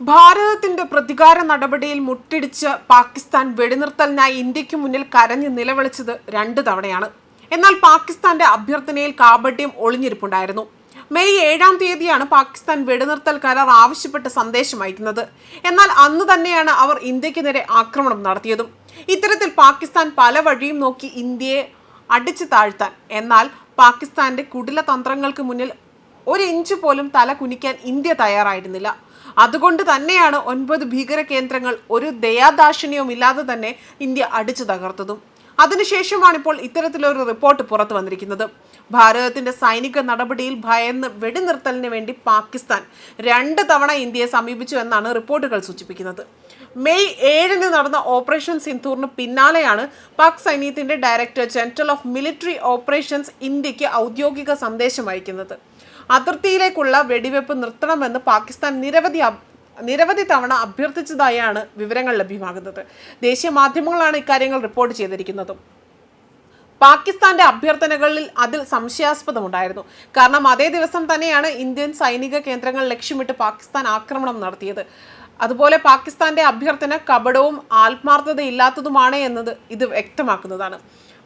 ഭാരതത്തിന്റെ പ്രതികാര നടപടിയിൽ മുട്ടിടിച്ച് പാകിസ്ഥാൻ വെടിനിർത്തലിനായി ഇന്ത്യയ്ക്ക് മുന്നിൽ കരഞ്ഞ് നിലവിളിച്ചത് രണ്ട് തവണയാണ്. എന്നാൽ പാകിസ്ഥാന്റെ അഭ്യർത്ഥനയിൽ കാപട്യം ഒളിഞ്ഞിരിപ്പുണ്ടായിരുന്നു. മെയ് ഏഴാം തീയതിയാണ് പാകിസ്ഥാൻ വെടിനിർത്തൽ കരാർ ആവശ്യപ്പെട്ട് സന്ദേശം അയക്കുന്നത്. എന്നാൽ അന്ന് തന്നെയാണ് അവർ ഇന്ത്യയ്ക്ക് നേരെ ആക്രമണം നടത്തിയതും. ഇത്തരത്തിൽ പാകിസ്ഥാൻ പല വഴിയും നോക്കി ഇന്ത്യയെ അടിച്ചു താഴ്ത്താൻ. എന്നാൽ പാകിസ്ഥാന്റെ കുടില തന്ത്രങ്ങൾക്ക് മുന്നിൽ ഒരു ഇഞ്ച് പോലും തല കുനിക്കാൻ ഇന്ത്യ തയ്യാറായിരുന്നില്ല. അതുകൊണ്ട് തന്നെയാണ് ഒൻപത് ഭീകര കേന്ദ്രങ്ങൾ ഒരു ദയാദാക്ഷിണ്യവും ഇല്ലാതെ തന്നെ ഇന്ത്യ അടിച്ചു തകർത്തതും. അതിനുശേഷമാണ് ഇപ്പോൾ ഇത്തരത്തിലൊരു റിപ്പോർട്ട് പുറത്തു വന്നിരിക്കുന്നത്. ഭാരതത്തിന്റെ സൈനിക നടപടിയിൽ ഭയന്ന് വെടിനിർത്തലിന് വേണ്ടി പാകിസ്ഥാൻ രണ്ട് തവണ ഇന്ത്യയെ സമീപിച്ചു എന്നാണ് റിപ്പോർട്ടുകൾ സൂചിപ്പിക്കുന്നത്. മെയ് ഏഴിന് നടന്ന ഓപ്പറേഷൻ സിന്ധൂറിന് പിന്നാലെയാണ് പാക് സൈന്യത്തിന്റെ director general of military operations ഇന്ത്യയ്ക്ക് ഔദ്യോഗിക സന്ദേശം അയക്കുന്നത്. അതിർത്തിയിലേക്കുള്ള വെടിവെപ്പ് നിർത്തണമെന്ന് പാകിസ്ഥാൻ നിരവധി നിരവധി തവണ അഭ്യർത്ഥിച്ചതായാണ് വിവരങ്ങൾ ലഭ്യമാകുന്നത്. ദേശീയ മാധ്യമങ്ങളാണ് ഇക്കാര്യങ്ങൾ റിപ്പോർട്ട് ചെയ്തിരിക്കുന്നതും. പാകിസ്ഥാന്റെ അഭ്യർത്ഥനകളിൽ അതിൽ സംശയാസ്പദമുണ്ടായിരുന്നു. കാരണം അതേ ദിവസം തന്നെയാണ് ഇന്ത്യൻ സൈനിക കേന്ദ്രങ്ങൾ ലക്ഷ്യമിട്ട് പാകിസ്ഥാൻ ആക്രമണം നടത്തിയത്. അതുപോലെ പാകിസ്ഥാന്റെ അഭ്യർത്ഥന കപടവും ആത്മാർത്ഥതയില്ലാത്തതുമാണ് എന്നത് ഇത് വ്യക്തമാക്കുന്നതാണ്.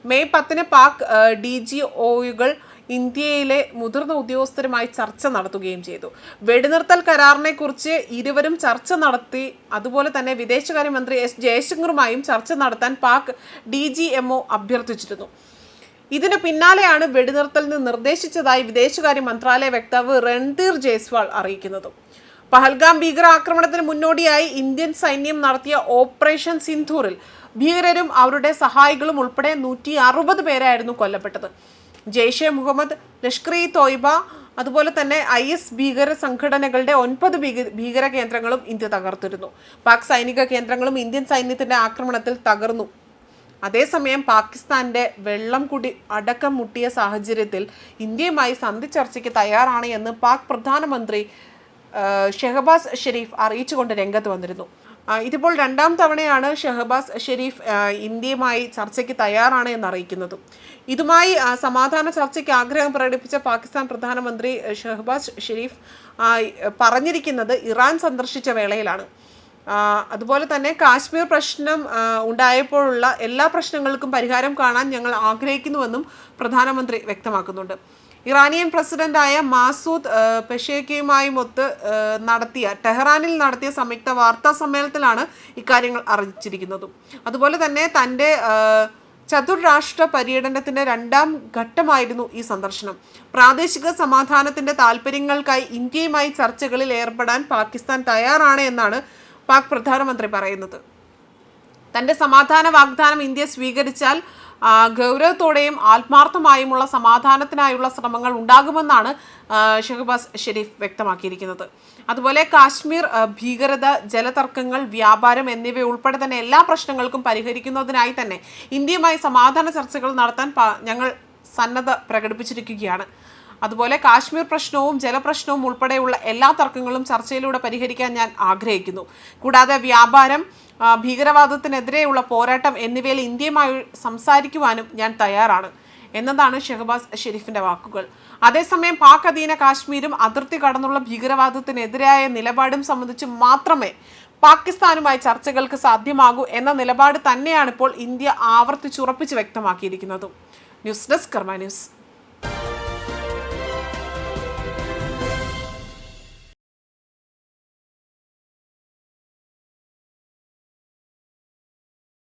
മെയ് പത്തിന് പാക് ഡി ജി ഒയുകൾ ഇന്ത്യയിലെ മുതിർന്ന ഉദ്യോഗസ്ഥരുമായി ചർച്ച നടത്തുകയും ചെയ്തു. വെടിനിർത്തൽ കരാറിനെ കുറിച്ച് ഇരുവരും ചർച്ച നടത്തി അതുപോലെ തന്നെ വിദേശകാര്യമന്ത്രി എസ് ജയശങ്കറുമായും ചർച്ച നടത്താൻ പാക് ഡി ജി എം അഭ്യർത്ഥിച്ചിരുന്നു. ഇതിന് പിന്നാലെയാണ് വെടിനിർത്തലിന് നിർദ്ദേശിച്ചതായി വിദേശകാര്യ മന്ത്രാലയ വക്താവ് രൺധീർ ജയ്സ്വാൾ അറിയിക്കുന്നത്. പഹൽഗാം ഭീകരാക്രമണത്തിന് മുന്നോടിയായി ഇന്ത്യൻ സൈന്യം നടത്തിയ ഓപ്പറേഷൻ സിന്ധൂറിൽ ഭീകരരും അവരുടെ സഹായികളും ഉൾപ്പെടെ നൂറ്റി അറുപത് പേരായിരുന്നു കൊല്ലപ്പെട്ടത്. ജെയ്ഷെ മുഹമ്മദ് ലഷ്കർ ഇ തോയ്ബ അതുപോലെ തന്നെ ഐ എസ് ഭീകര സംഘടനകളുടെ ഒൻപത് ഭീക- ഭീകര കേന്ദ്രങ്ങളും ഇന്ത്യ തകർത്തിരുന്നു. പാക് സൈനിക കേന്ദ്രങ്ങളും ഇന്ത്യൻ സൈന്യത്തിന്റെ ആക്രമണത്തിൽ തകർന്നു. അതേസമയം പാകിസ്ഥാന്റെ വെള്ളം കുടി അടക്കം മുട്ടിയ സാഹചര്യത്തിൽ ഇന്ത്യയുമായി സന്ധി ചർച്ചയ്ക്ക് തയ്യാറാണ് എന്ന് പാക് പ്രധാനമന്ത്രി ഷെഹബാസ് ഷെരീഫ് അറിയിച്ചുകൊണ്ട് രംഗത്ത് വന്നിരുന്നു. ഇതിപ്പോൾ രണ്ടാം തവണയാണ് ഷെഹബാസ് ഷെരീഫ് ഇന്ത്യയുമായി ചർച്ചയ്ക്ക് തയ്യാറാണ് എന്ന് അറിയിക്കുന്നതും ഇതുമായി സമാധാന ചർച്ചയ്ക്ക് ആഗ്രഹം പ്രകടിപ്പിച്ച പാകിസ്ഥാൻ പ്രധാനമന്ത്രി ഷെഹബാസ് ഷെരീഫ് പറഞ്ഞിരിക്കുന്നത് ഇറാൻ സന്ദർശിച്ച വേളയിലാണ്. അതുപോലെ തന്നെ കാശ്മീർ പ്രശ്നം ഉണ്ടായപ്പോഴുള്ള എല്ലാ പ്രശ്നങ്ങൾക്കും പരിഹാരം കാണാൻ ഞങ്ങൾ ആഗ്രഹിക്കുന്നുവെന്നും പ്രധാനമന്ത്രി വ്യക്തമാക്കുന്നുണ്ട്. ഇറാനിയൻ പ്രസിഡന്റായ മാസൂദ് പെഷേക്കയുമായും ഒത്ത് നടത്തിയ ടെഹ്റാനിൽ നടത്തിയ സംയുക്ത വാർത്താ സമ്മേളനത്തിലാണ് ഇക്കാര്യങ്ങൾ അറിയിച്ചിരിക്കുന്നതും. അതുപോലെ തന്നെ തന്റെ ചതുർരാഷ്ട്ര പര്യടനത്തിന്റെ രണ്ടാം ഘട്ടമായിരുന്നു ഈ സന്ദർശനം. പ്രാദേശിക സമാധാനത്തിന്റെ താല്പര്യങ്ങൾക്കായി ഇന്ത്യയുമായി ചർച്ചകളിൽ ഏർപ്പെടാൻ പാകിസ്ഥാൻ തയ്യാറാണ് എന്നാണ് പാക് പ്രധാനമന്ത്രി പറയുന്നത്. തന്റെ സമാധാന വാഗ്ദാനം ഇന്ത്യ സ്വീകരിച്ചാൽ ഗൗരവത്തോടെയും ആത്മാർത്ഥമായുമുള്ള സമാധാനത്തിനായുള്ള ശ്രമങ്ങൾ ഉണ്ടാകുമെന്നാണ് ഷെഹബാസ് ഷെരീഫ് വ്യക്തമാക്കിയിരിക്കുന്നത്. അതുപോലെ കാശ്മീർ ഭീകരത ജലതർക്കങ്ങൾ വ്യാപാരം എന്നിവ ഉൾപ്പെടെ തന്നെ എല്ലാ പ്രശ്നങ്ങൾക്കും പരിഹരിക്കുന്നതിനായി തന്നെ ഇന്ത്യയുമായി സമാധാന ചർച്ചകൾ നടത്താൻ ഞങ്ങൾ സന്നദ്ധ പ്രകടിപ്പിച്ചിരിക്കുകയാണ്. അതുപോലെ കാശ്മീർ പ്രശ്നവും ജലപ്രശ്നവും ഉൾപ്പെടെയുള്ള എല്ലാ തർക്കങ്ങളും ചർച്ചയിലൂടെ പരിഹരിക്കാൻ ഞാൻ ആഗ്രഹിക്കുന്നു. കൂടാതെ വ്യാപാരം ഭീകരവാദത്തിനെതിരെയുള്ള പോരാട്ടം എന്നിവയിൽ ഇന്ത്യയുമായി സംസാരിക്കുവാനും ഞാൻ തയ്യാറാണ്. എന്നതാണ് ഷെഹബാസ് ഷെരീഫിന്റെ വാക്കുകൾ. അതേസമയം പാക് അധീന കാശ്മീരും അതിർത്തി കടന്നുള്ള ഭീകരവാദത്തിനെതിരായ നിലപാടും സംബന്ധിച്ച് മാത്രമേ പാകിസ്ഥാനുമായി ചർച്ചകൾക്ക് സാധ്യമാകൂ എന്ന നിലപാട് തന്നെയാണ് ഇപ്പോൾ ഇന്ത്യ ആവർത്തിച്ചുറപ്പിച്ച് വ്യക്തമാക്കിയിരിക്കുന്നത്. News desk Karma news.